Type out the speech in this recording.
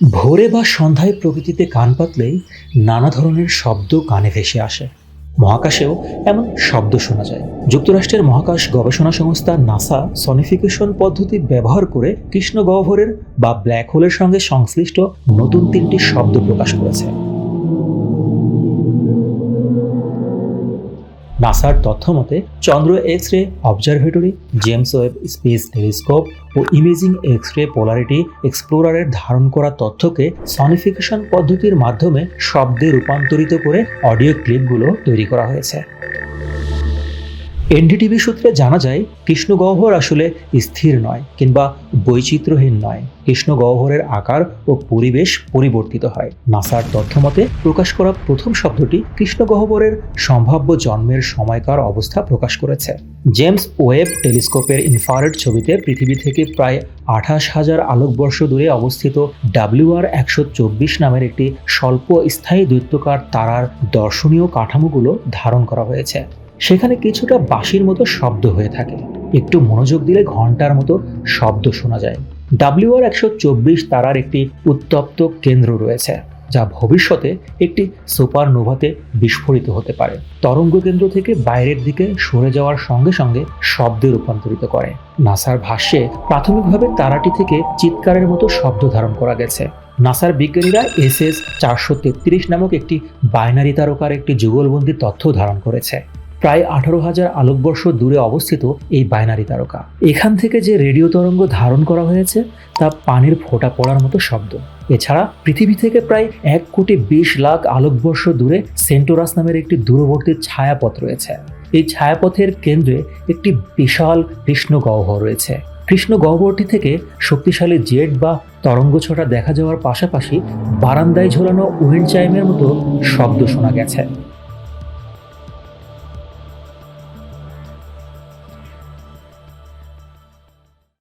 ভোরে বা সন্ধ্যায় প্রকৃতিতে কান পাতলেই নানা ধরনের শব্দ কানে ভেসে আসে। মহাকাশেও এমন শব্দ শোনা যায়। যুক্তরাষ্ট্রের মহাকাশ গবেষণা সংস্থা নাসা সনিফিকেশন পদ্ধতি ব্যবহার করে কৃষ্ণ গহ্বরের বা ব্ল্যাক হোলের সঙ্গে সংশ্লিষ্ট নতুন তিনটি শব্দ প্রকাশ করেছে। নাসার তথ্য মতে, Chandra X ray observatory James Webb space telescope ও ইমেজিং এক্স রে পোলারিটি এক্সপ্লোরারের ধারণ করা তথ্যকে সনিফিকেশন পদ্ধতির মাধ্যমে শব্দে রূপান্তরিত করে অডিও ক্লিপগুলো তৈরি করা হয়েছে। এনডিটিভি সূত্রে জানা যায়, কৃষ্ণ গহ্বর আসলে স্থির নয় কিংবা বৈচিত্র্যহীন নয়। কৃষ্ণ গহ্বরের আকার ও পরিবেশ পরিবর্তিত হয়। নাসার তথ্য মতে, প্রকাশ করা প্রথম শব্দটি কৃষ্ণ গহ্বরের সম্ভাব্য জন্মের সময়কার অবস্থা প্রকাশ করেছে। জেমস ওয়েব টেলিস্কোপের ইনফ্রারেড ছবিতে পৃথিবী থেকে প্রায় আঠাশ হাজার আলোকবর্ষ দূরে অবস্থিত ডাব্লিউআর একশো চব্বিশ নামের একটি স্বল্প স্থায়ী দৈত্যকার তারার দর্শনীয় কাঠামোগুলো ধারণ করা হয়েছে। সেখানে কিছুটা বাঁশির মতো শব্দ হয়ে থাকে। একটু মনোযোগ দিলে ঘণ্টার মতো শব্দ শোনা যায়। ডাব্লিউআর একশো চব্বিশ তারার একটি উত্তপ্ত কেন্দ্র রয়েছে, যা ভবিষ্যতে একটি সুপারনোভাতে বিস্ফোরিত হতে পারে। তরঙ্গ কেন্দ্র থেকে বাইরের দিকে সরে যাওয়ার সঙ্গে সঙ্গে শব্দে রূপান্তরিত করে। নাসার ভাষ্যে প্রাথমিকভাবে তারাটি থেকে চিৎকারের মতো শব্দ ধারণ করা গেছে। নাসার বিজ্ঞানীরা এস এস চারশো তেত্রিশ নামক একটি বাইনারি তারকার একটি যুগলবন্দি তথ্য ধারণ করেছে। প্রায় আঠারো হাজার আলোকবর্ষ দূরে অবস্থিত এই বাইনারি তারকা। এখান থেকে যে রেডিও তরঙ্গ ধারণ করা হয়েছে, তা পানির ফোঁটা পড়ার মতো শব্দ। এছাড়া পৃথিবী থেকে প্রায় এক কোটি বিশ লাখ আলোকবর্ষ দূরে সেন্টোরাস নামের একটি দূরবর্তী ছায়াপথ রয়েছে। এই ছায়াপথের কেন্দ্রে একটি বিশাল কৃষ্ণ গহ্বর রয়েছে। কৃষ্ণ গহ্বরটি থেকে শক্তিশালী জেট বা তরঙ্গ ছটা দেখা যাওয়ার পাশাপাশি বারান্দায় ঝোলানো উইন্ড চাইমের মতো শব্দ শোনা গেছে।